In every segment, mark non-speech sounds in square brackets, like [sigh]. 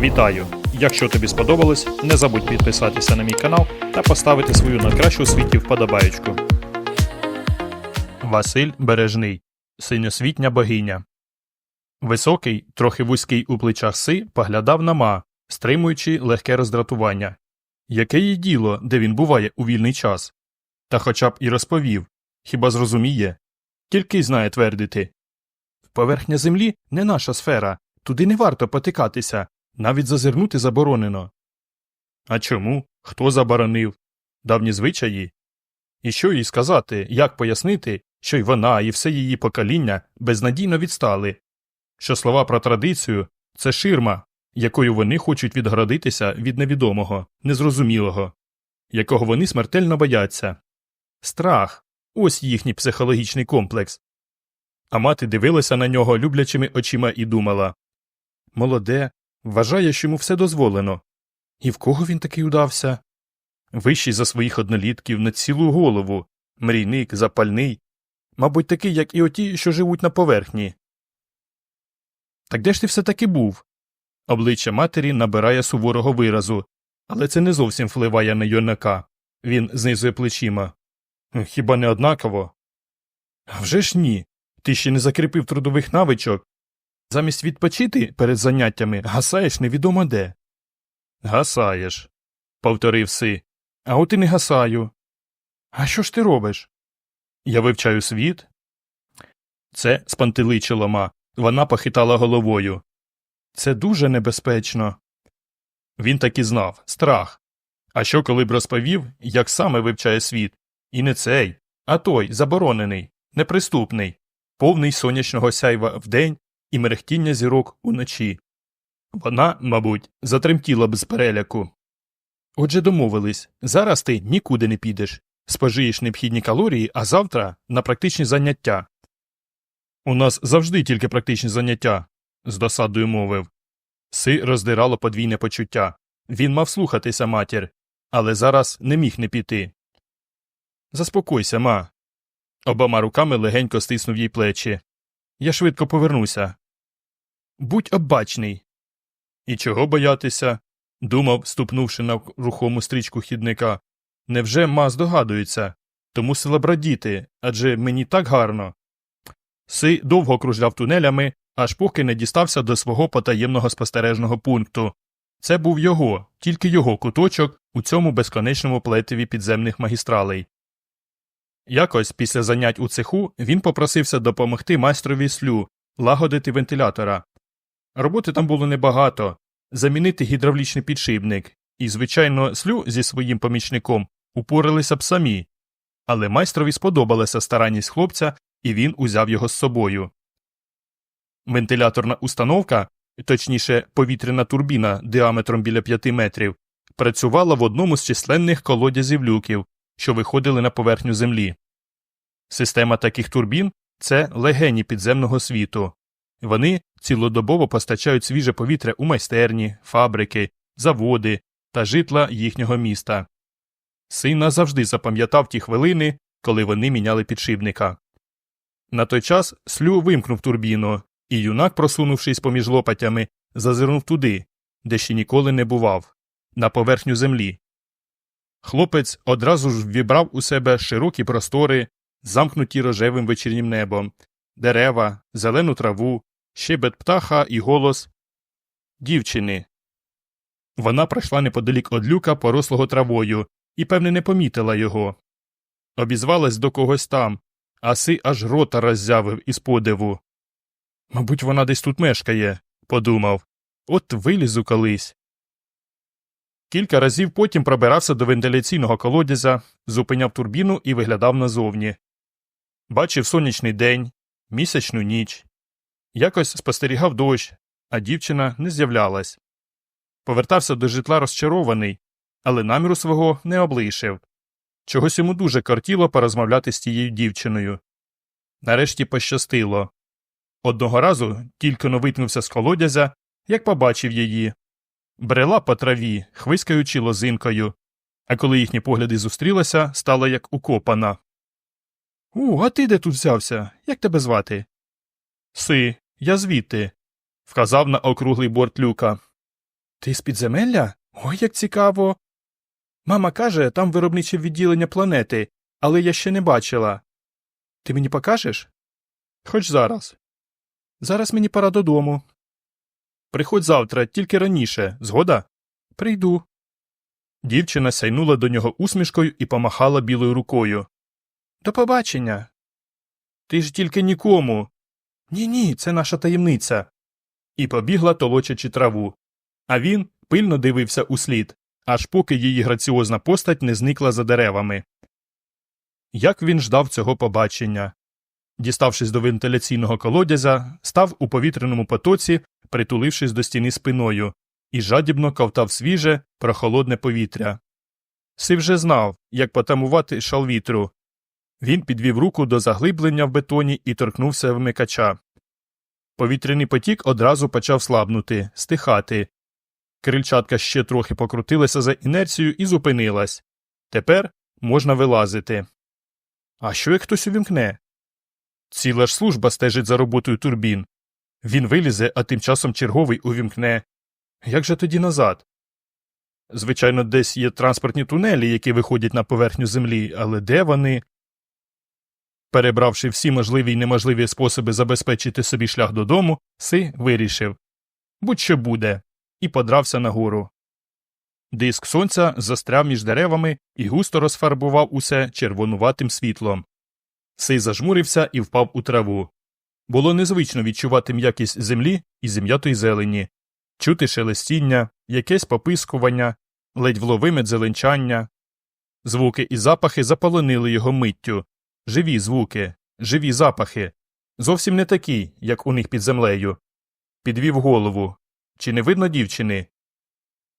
Вітаю! Якщо тобі сподобалось, не забудь підписатися на мій канал та поставити свою найкращу у світі вподобаєчку. Василь Бережний Синьосвітня богиня. Високий, трохи вузький у плечах си поглядав на ма, стримуючи легке роздратування. Яке їй діло, де він буває у вільний час? Та хоча б і розповів, хіба зрозуміє, тільки й знає твердити. Поверхня землі не наша сфера, туди не варто потикатися, навіть зазирнути заборонено. А чому? Хто заборонив? Давні звичаї? І що їй сказати, як пояснити, що й вона, і все її покоління безнадійно відстали, що слова про традицію це ширма, якою вони хочуть відгородитися від невідомого, незрозумілого, якого вони смертельно бояться. Страх ось їхній психологічний комплекс. А мати дивилася на нього люблячими очима і думала молоде, вважає, що йому все дозволено. І в кого він такий удався? Вищий за своїх однолітків на цілу голову, мрійник, запальний, мабуть, такий, як і оті, що живуть на поверхні. Так де ж ти все таки був? Обличчя матері набирає суворого виразу, але це не зовсім впливає на юнака. Він знизує плечима. Хіба не однаково? «А Вже ж ні. Ти ще не закріпив трудових навичок. Замість відпочити перед заняттями гасаєш невідомо де. Гасаєш, повторив си. А от і не гасаю. А що ж ти робиш? Я вивчаю світ. Це спантеличило ма. Вона похитала головою. Це дуже небезпечно. Він таки знав страх. А що коли б розповів, як саме вивчає світ? І не цей, а той заборонений, неприступний, повний сонячного сяйва вдень і мерехтіння зірок уночі. Вона, мабуть, затремтіла б з переляку. Отже, домовились зараз ти нікуди не підеш, спожиєш необхідні калорії, а завтра на практичні заняття. У нас завжди тільки практичні заняття, з досадою мовив. Си роздирало подвійне почуття. Він мав слухатися матір, але зараз не міг не піти. Заспокойся, ма. Обома руками легенько стиснув їй плечі. Я швидко повернуся. Будь обачний. І чого боятися? думав, ступнувши на рухому стрічку хідника. Невже ма здогадується? То мусила б радіти, адже мені так гарно. Си довго кружляв тунелями, аж поки не дістався до свого потаємного спостережного пункту. Це був його, тільки його куточок у цьому безконечному плетеві підземних магістралей. Якось після занять у цеху він попросився допомогти майстрові слю лагодити вентилятора. Роботи там було небагато замінити гідравлічний підшипник, і, звичайно, слю зі своїм помічником упоралися б самі. Але майстрові сподобалася старанність хлопця, і він узяв його з собою. Вентиляторна установка, точніше, повітряна турбіна діаметром біля 5 метрів, працювала в одному з численних колодязів люків, що виходили на поверхню землі. Система таких турбін це легені підземного світу. Вони цілодобово постачають свіже повітря у майстерні, фабрики, заводи та житла їхнього міста. Син назавжди запам'ятав ті хвилини, коли вони міняли підшипника. На той час слю вимкнув турбіну, і юнак, просунувшись поміж лопатями, зазирнув туди, де ще ніколи не бував, на поверхню землі. Хлопець одразу ж вібрав у себе широкі простори, замкнуті рожевим вечірнім небом, дерева, зелену траву, щебет птаха і голос дівчини. Вона пройшла неподалік од люка, порослого травою, і, певне, не помітила його. Обізвалась до когось там, а си аж рота роззявив із подиву. Мабуть, вона десь тут мешкає, подумав. От вилізу колись. Кілька разів потім пробирався до вентиляційного колодязя, зупиняв турбіну і виглядав назовні. Бачив сонячний день, місячну ніч. Якось спостерігав дощ, а дівчина не з'являлась. Повертався до житла розчарований, але наміру свого не облишив. Чогось йому дуже кортіло порозмовляти з тією дівчиною. Нарешті пощастило. Одного разу тільки но витнувся з колодязя, як побачив її. Брела по траві, хвискаючи лозинкою, а коли їхні погляди зустрілися, стала як укопана. У, а ти де тут взявся? Як тебе звати? Си, я звідти, вказав на округлий борт люка. Ти з підземелля? Ой, як цікаво. Мама каже, там виробниче відділення планети, але я ще не бачила. Ти мені покажеш? Хоч зараз. Зараз мені пора додому. Приходь завтра, тільки раніше, згода? Прийду. Дівчина сяйнула до нього усмішкою і помахала білою рукою. До побачення. Ти ж тільки нікому. Ні, ні, це наша таємниця. І побігла, толочачи траву. А він пильно дивився услід, аж поки її граціозна постать не зникла за деревами. Як він ждав цього побачення. Діставшись до вентиляційного колодязя, став у повітряному потоці, притулившись до стіни спиною, і жадібно ковтав свіже, прохолодне повітря. Си вже знав, як потамувати шал вітру. Він підвів руку до заглиблення в бетоні і торкнувся вмикача. Повітряний потік одразу почав слабнути, стихати. Крильчатка ще трохи покрутилася за інерцією і зупинилась. Тепер можна вилазити. А що як хтось увімкне? Ціла ж служба стежить за роботою турбін. Він вилізе, а тим часом черговий увімкне. Як же тоді назад? Звичайно, десь є транспортні тунелі, які виходять на поверхню землі, але де вони? Перебравши всі можливі й неможливі способи забезпечити собі шлях додому, Си вирішив будь-що буде, і подрався нагору. Диск сонця застряв між деревами і густо розфарбував усе червонуватим світлом. Сей зажмурився і впав у траву. Було незвично відчувати м'якість землі і зім'ятої зелені, чути шелестіння, якесь попискування, ледь вловиме дзеленчання. Звуки і запахи заполонили його миттю. Живі звуки, живі запахи. Зовсім не такі, як у них під землею. Підвів голову. Чи не видно дівчини?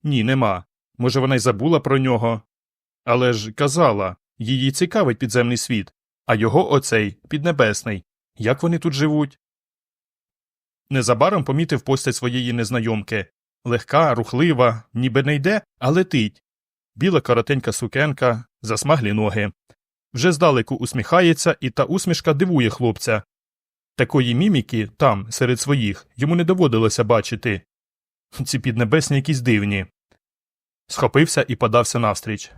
Ні, нема. Може, вона й забула про нього. Але ж казала, її цікавить підземний світ, а його оцей піднебесний. Як вони тут живуть? Незабаром помітив постать своєї незнайомки. Легка, рухлива, ніби не йде, а летить. Біла коротенька сукенка, засмаглі ноги. Вже здалеку усміхається, і та усмішка дивує хлопця. Такої міміки там, серед своїх, йому не доводилося бачити. Ці піднебесні якісь дивні. Схопився і подався навстріч.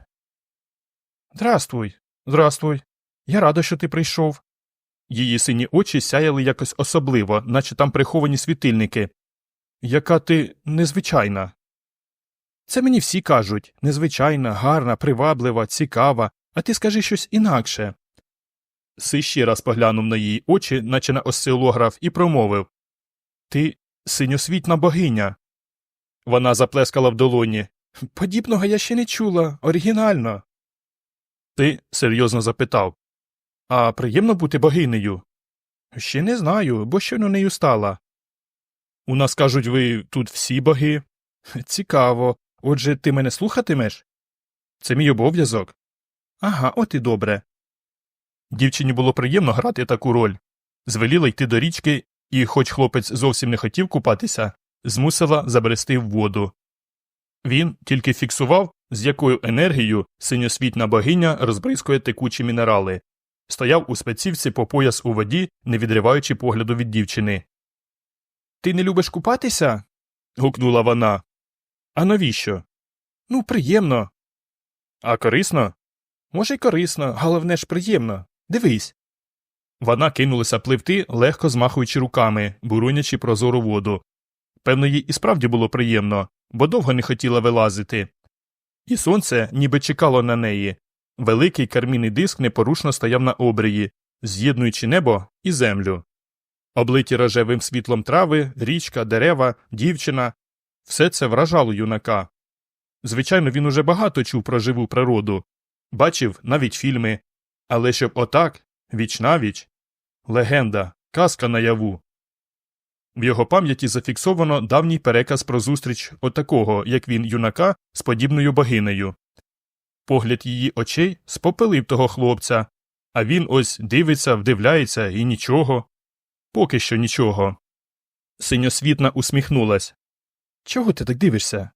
Здрастуй, здрастуй. Я рада, що ти прийшов. Її сині очі сяяли якось особливо, наче там приховані світильники. Яка ти незвичайна. Це мені всі кажуть незвичайна, гарна, приваблива, цікава, а ти скажи щось інакше. Си ще раз поглянув на її очі, наче на осцилограф, і промовив Ти синьосвітна богиня. Вона заплескала в долоні. Подібного я ще не чула, оригінально. Ти серйозно запитав А приємно бути богинею? Ще не знаю, бо щойно нею стала. У нас кажуть, ви тут всі боги. Цікаво. Отже, ти мене слухатимеш? Це мій обов'язок. Ага, от і добре. Дівчині було приємно грати таку роль. Звеліла йти до річки, і, хоч хлопець зовсім не хотів купатися, змусила забрести в воду. Він тільки фіксував, з якою енергією синьосвітна богиня розбризкує текучі мінерали, стояв у спецівці по пояс у воді, не відриваючи погляду від дівчини. Ти не любиш купатися? гукнула вона. А навіщо? Ну, приємно. А корисно? Може, й корисно, головне ж приємно. Дивись. Вона кинулася пливти, легко змахуючи руками, бурунячи прозору воду. Певно, їй і справді було приємно, бо довго не хотіла вилазити. І сонце ніби чекало на неї. Великий кармінний диск непорушно стояв на обрії, з'єднуючи небо і землю. Облиті рожевим світлом трави, річка, дерева, дівчина все це вражало юнака. Звичайно, він уже багато чув про живу природу, бачив навіть фільми, але щоб отак, віч навіч, легенда, казка наяву. В його пам'яті зафіксовано давній переказ про зустріч отакого, як він, юнака, з подібною богинею. Погляд її очей спопелив того хлопця, а він ось дивиться, вдивляється і нічого. Поки що нічого. Синьосвітна усміхнулась. Чого ти так дивишся?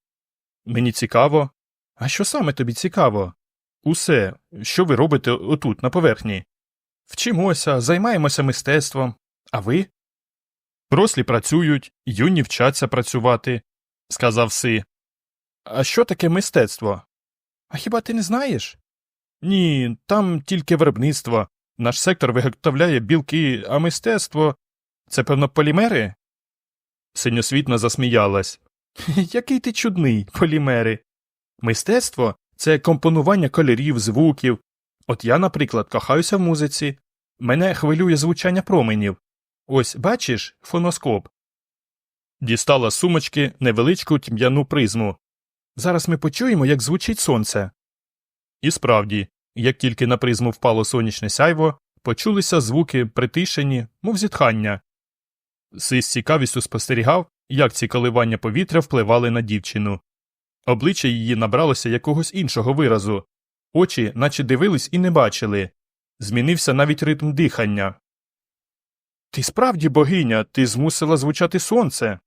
Мені цікаво. А що саме тобі цікаво? Усе, що ви робите отут, на поверхні. Вчимося, займаємося мистецтвом. А ви? Рослі працюють, юні вчаться працювати, сказав Си. А що таке мистецтво? А хіба ти не знаєш? Ні, там тільки виробництво. Наш сектор виготовляє білки, а мистецтво це, певно, полімери? Синьосвітна засміялась. [laughs] Який ти чудний, полімери. Мистецтво це компонування кольорів, звуків. От я, наприклад, кохаюся в музиці. Мене хвилює звучання променів. Ось, бачиш, фоноскоп. Дістала з сумочки невеличку тьмяну призму. Зараз ми почуємо, як звучить сонце. І справді, як тільки на призму впало сонячне сяйво, почулися звуки притишені, мов зітхання. Си з цікавістю спостерігав, як ці коливання повітря впливали на дівчину. Обличчя її набралося якогось іншого виразу, очі, наче дивились і не бачили. Змінився навіть ритм дихання. Ти справді богиня, ти змусила звучати сонце.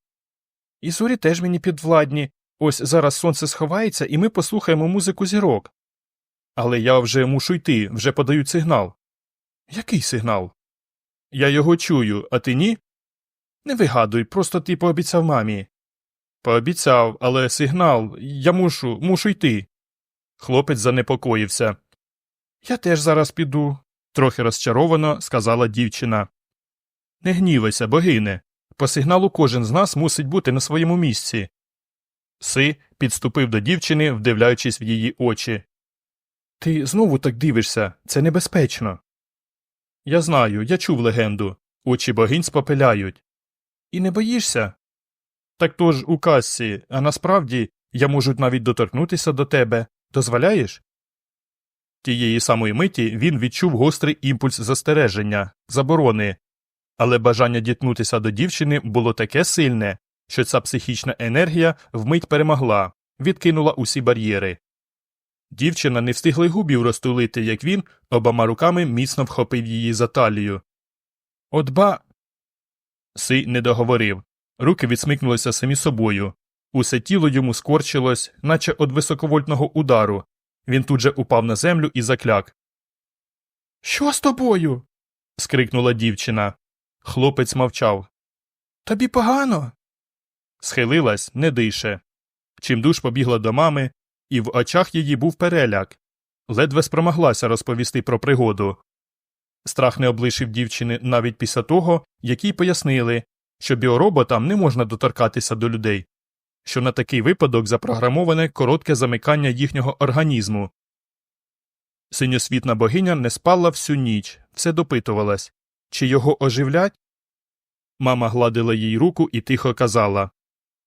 І зорі теж мені підвладні. Ось зараз сонце сховається, і ми послухаємо музику зірок. Але я вже мушу йти, вже подають сигнал. Який сигнал? Я його чую, а ти ні? Не вигадуй, просто ти пообіцяв мамі. Пообіцяв, але сигнал, я мушу, мушу йти. Хлопець занепокоївся. Я теж зараз піду, трохи розчаровано сказала дівчина. Не гнівайся, богине. По сигналу кожен з нас мусить бути на своєму місці. Си підступив до дівчини, вдивляючись в її очі. Ти знову так дивишся, це небезпечно. Я знаю, я чув легенду. Очі богинь спопиляють. І не боїшся? Так то ж у казці, а насправді я можу навіть доторкнутися до тебе. Дозволяєш? Тієї самої миті він відчув гострий імпульс застереження, заборони, але бажання діткнутися до дівчини було таке сильне, що ця психічна енергія вмить перемогла, відкинула усі бар'єри. Дівчина не встигла й губів розтулити, як він обома руками міцно вхопив її за талію. От ба. Си не договорив. Руки відсмикнулися самі собою. Усе тіло йому скорчилось, наче від високовольтного удару. Він тут же упав на землю і закляк. Що з тобою? скрикнула дівчина. Хлопець мовчав. Тобі погано. Схилилась, не дише. Чимдуж побігла до мами, і в очах її був переляк. Ледве спромоглася розповісти про пригоду. Страх не облишив дівчини навіть після того, як їй пояснили, що біороботам не можна доторкатися до людей, що на такий випадок запрограмоване коротке замикання їхнього організму. Синьосвітна богиня не спала всю ніч, все допитувалась, чи його оживлять. Мама гладила їй руку і тихо казала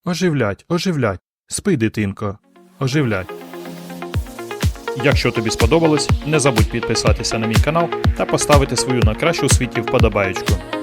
Оживлять, оживлять, спи, дитинко, оживлять. Якщо тобі сподобалось, не забудь підписатися на мій канал та поставити свою на кращу світі вподобаєчку.